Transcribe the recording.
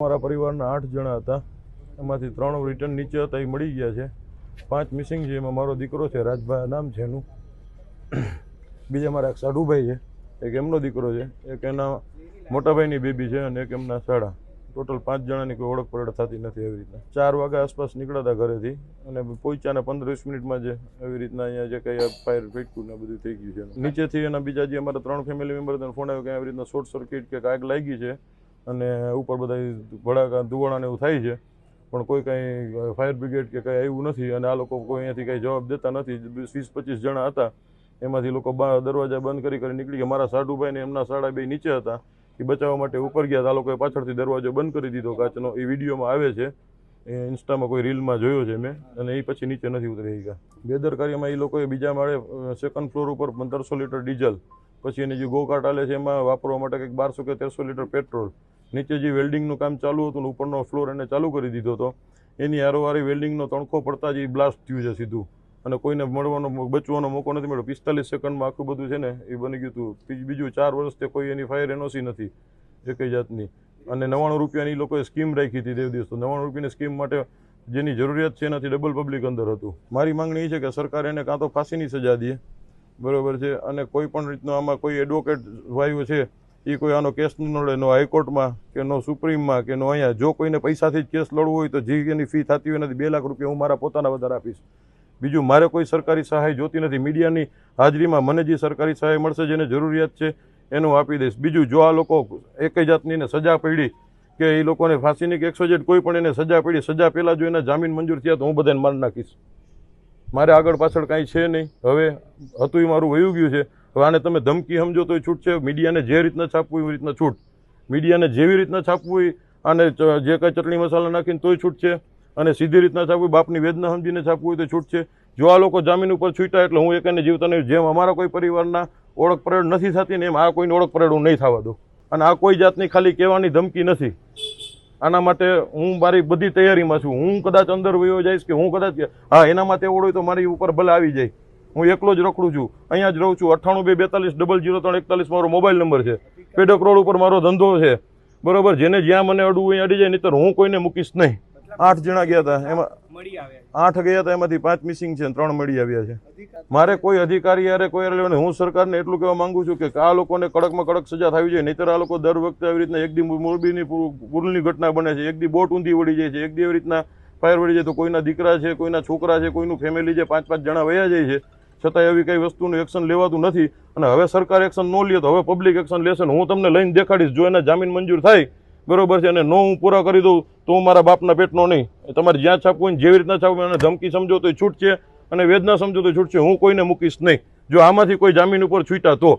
અમારા પરિવારના આઠ જણા હતા. એમાંથી ત્રણ રિટર્ન નીચે હતા, એ મળી ગયા છે. પાંચ મિસિંગ છે, એમાં મારો દીકરો છે રાજભાઈ નામ છે એનું. બીજા મારા એક સાઢુભાઈ છે, એક એમનો દીકરો છે, એક એના મોટાભાઈની બેબી છે અને એક એમના શાળા ટોટલ પાંચ જણાની કોઈ ઓળખ પરડ થતી નથી એવી રીતના. ચાર વાગ્યા આસપાસ નીકળ્યા હતા ઘરેથી અને પહોંચ્યાને પંદર વીસ મિનિટમાં જે એવી રીતના અહીંયા જે કંઈ ફાયર ફેટકું ને બધું થઈ ગયું છે. નીચેથી એના બીજા જે અમારા ત્રણ ફેમિલી મેમ્બર ફોન આવ્યો કે આવી રીતના શોર્ટ સર્કિટ કે આગ લાગી છે અને ઉપર બધા ભડાકા ધુવાણા ને એવું થાય છે. પણ કોઈ કાંઈ ફાયર બ્રિગેડ કે કંઈ આવ્યું નથી અને આ લોકો કોઈ અહીંયાથી કંઈ જવાબ દેતા નથી. વીસ, પચીસ જણા હતા, એમાંથી લોકો દરવાજા બંધ કરી કરી નીકળી ગયા. મારા સાઢુભાઈ ને એમના સાડા બે નીચે હતા. એ બચાવવા માટે ઉપર ગયા. આ લોકોએ પાછળથી દરવાજો બંધ કરી દીધો કાચનો. એ વિડીયોમાં આવે છે. એ ઇન્સ્ટામાં કોઈ રીલમાં જોયો છે મેં, અને એ પછી નીચે નથી ઉતરી ગયા બેદરકારીમાં એ લોકોએ બીજા માળે સેકન્ડ ફ્લોર ઉપર પંદરસો લીટર ડીઝલ, પછી એની જે ગોકાટ આલે છે એમાં વાપરવા માટે કંઈક બારસો કે તેરસો લીટર પેટ્રોલ, નીચે જે વેલ્ડિંગનું કામ ચાલુ હતું ને ઉપરનો ફ્લોર એને ચાલુ કરી દીધો હતો, એની હારોવારી વેલ્ડિંગનો તણખો પડતા જ એ બ્લાસ્ટ થયું છે સીધું. અને કોઈને મળવાનો, બચવાનો મોકો નથી મળ્યો. પિસ્તાલીસ સેકન્ડમાં આખું બધું છે ને એ બની ગયું હતું. બીજું ચાર વર્ષથી કોઈ એની ફાયર એનઓસી નથી એકઈ જાતની. અને નવ્વાણું રૂપિયાની લોકોએ સ્કીમ રાખી હતી દેવ દિવસ. તો નવ્વાણું રૂપિયાની સ્કીમ માટે જેની જરૂરિયાત છે એનાથી ડબલ પબ્લિક અંદર હતું. મારી માંગણી એ છે કે સરકાર એને કાં તો ફાંસીની સજા દે, બરાબર છે, અને કોઈ પણ રીતનો આમાં કોઈ એડવોકેટ વાયુ છે એ કોઈ આનો કેસ ન લડે, નો હાઈકોર્ટમાં કે નો સુપ્રીમમાં કે નો અહીંયા. જો કોઈને પૈસાથી જ કેસ લડવો હોય તો જે એની ફી થતી હોય નથી બે લાખ રૂપિયા હું મારા પોતાના વધારે આપીશ. બીજું, મારે કોઈ સરકારી સહાય જોતી નથી. મીડિયાની હાજરીમાં મને જે સરકારી સહાય મળશે, જેને જરૂરિયાત છે એનું આપી દઈશ. બીજું, જો આ લોકો એકય જાતની એને સજા પડી કે એ લોકોને ફાંસીની કે એકસો જેટ કોઈ પણ એને સજા પડી, સજા પહેલાં જો એના જામીન મંજૂર થયા તો હું બધાને મારી નાખીશ. મારે આગળ પાછળ કાંઈ છે નહીં. હવે હતું એ મારું વયું ગયું છે. હવે આને તમે ધમકી સમજો તોય છૂટ છે. મીડિયાને જે રીતના છાપવું એવી રીતના છૂટ. મીડિયાને જેવી રીતના છાપવું હોય આને જે કાંઈ ચટણી મસાલા નાખીને તોય છૂટ છે. અને સીધી રીતના છાપવી બાપની વેદના સમજીને છાપવું હોય તો છૂટ છે. જો આ લોકો જામીન ઉપર છૂટ્યા એટલે હું એકને જીવતા નહીં. જેમ અમારા કોઈ પરિવારના ઓળખ પરેડ નથી થતી ને એમ આ કોઈને ઓળખ પરેડ હું નહીં થવા દઉં. અને આ કોઈ જાતની ખાલી કહેવાની ધમકી નથી. આના માટે હું મારી બધી તૈયારીમાં છું. હું કદાચ અંદર વયો જઈશ કે હું કદાચ હા, એના માટે ઓળખ હોય તો મારી ઉપર ભલે આવી જાય. હું એકલો જ રખડું છું. અહીંયા જ રહું છું. અઠ્ઠાણું બે બેતાલીસ ડબલ જીરો ત્રણ એકતાલીસ મારો મોબાઈલ નંબર છે. પેડક રોડ ઉપર મારો ધંધો છે. બરોબર? જેને જ્યાં મને અડવું હોય અડી જાય, નહીતર હું કોઈને મૂકીશ નહીં. આઠ જણા ગયા હતા એમાં આઠ ગયા હતા એમાંથી પાંચ મિસિંગ છે ત્રણ મળી આવ્યા છે. મારે કોઈ અધિકારી યારે કોઈ લેવાનું. હું સરકારને એટલું કહેવા માંગુ છું કે આ લોકોને કડકમાં કડક સજા થવી જોઈએ. નહીતર આ લોકો દર વખતે આવી રીતના એક દી મોરબીની પુલની ઘટના બને છે. એક દી બોટ ઊંધી વળી જાય છે. એક દી એવી રીતના ફાયર વળી જાય તો કોઈના દીકરા છે કોઈના છોકરા છે કોઈનું ફેમિલી છે પાંચ પાંચ જણા વયા જાય છે. છતાં એવી કઈ વસ્તુનું એક્શન લેવાતું નથી. અને હવે સરકાર એક્શન ન લે તો હવે પબ્લિક એક્શન લેશે હું તમને લઈને દેખાડીશ. જો એના જામીન મંજૂર થાય બરોબર છે, અને નો હું પૂરા કરી દઉં તો હું મારા બાપના પેટનો નહીં. તમારે જ્યાં છાપવું હોય જેવી રીતના છાપવું એને ધમકી સમજો તો છૂટ છે અને વેદના સમજો તો છૂટ છે હું કોઈને મૂકીશ નહીં. જો આમાંથી કોઈ જામીન ઉપર છૂટ્યા તો